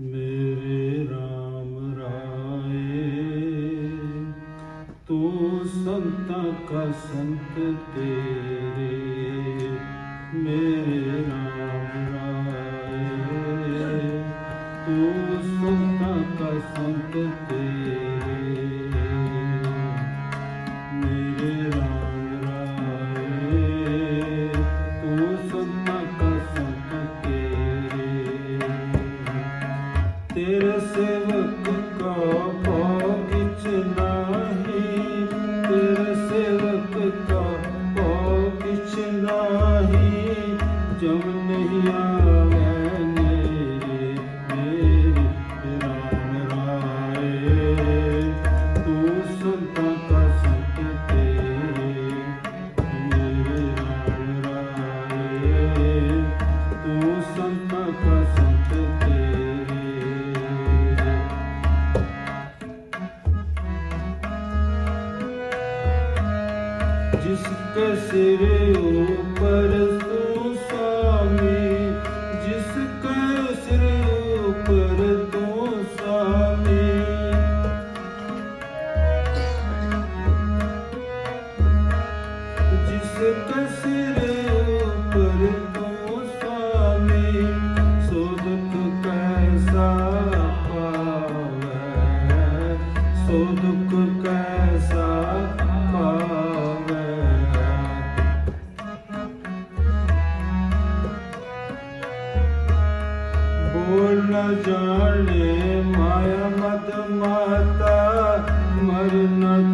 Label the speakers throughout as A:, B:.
A: ਮੇਰੇ RAM ਰਾਏ, ਤੂੰ ਸੰਤਾਂ ਕਾ ਸੰਤ ਤੇਰੇ, ਮੇਰੇ RAM ਰਾਏ। ਤੂੰ ਸੰਤਾਂ ਕਾ ਤੇਰੇ। disse que serei o para sempre. ਨ ਜਾਣੇ ਮਾਇਆ ਮਤ ਮਾਤਾ ਮਰ ਨ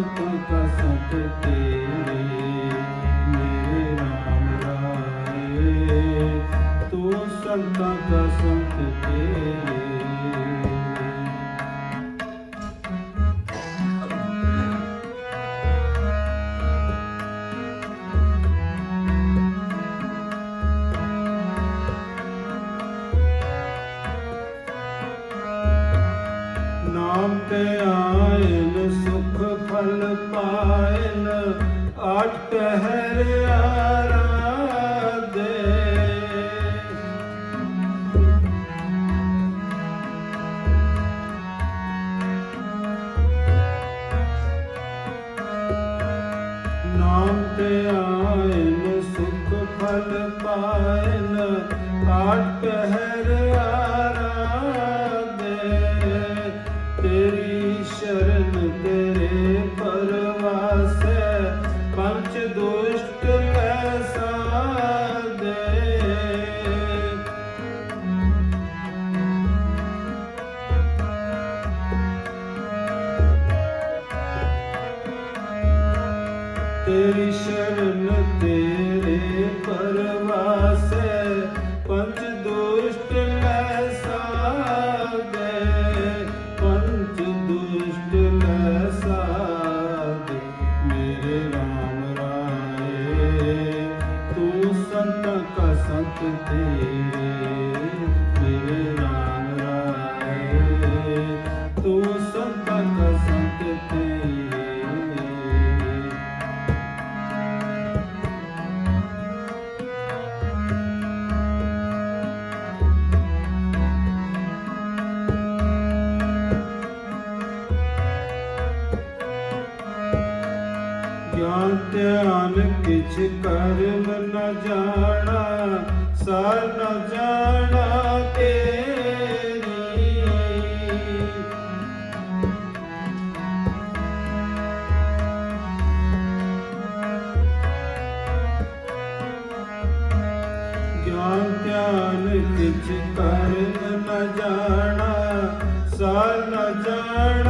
A: ਸੰਤ ਕਸਤ ਤੇਰੇ, ਮੇਰੇ ਰਾਮ ਰਾਏ। ਤੂੰ ਸੰਤਾਂ ਦਾ ਸੰਤ ਤੇਰੇ। ਨਾਮ ਤੇ ਆਏ ਨਸ ਮਨ ਪਾਇਨ ਅਟ ਹਰਿਆਰਾ ਦੇ ਨਾਮ ਤੇ ਆਇਨ ਸੁਖ ਫਲ ਪਾਇਨ ਅਟ ਹਰਿਆਰਾ ਤੇਰੀ ਸ਼ਰਨ ਤੇਰੇ ਪਰਵਾਸ ਧਿਆਨ ਕਿਛ ਕਰਮ ਨ ਜਾਣਾ, ਸਰ ਨ ਜਾਣਾ ਤੇਰੀ। ਗਿਆਨ ਧਿਆਨ ਕਿਛ ਕਰਮ ਨ ਜਾਣਾ, ਸਰ ਨ ਜਾਣਾ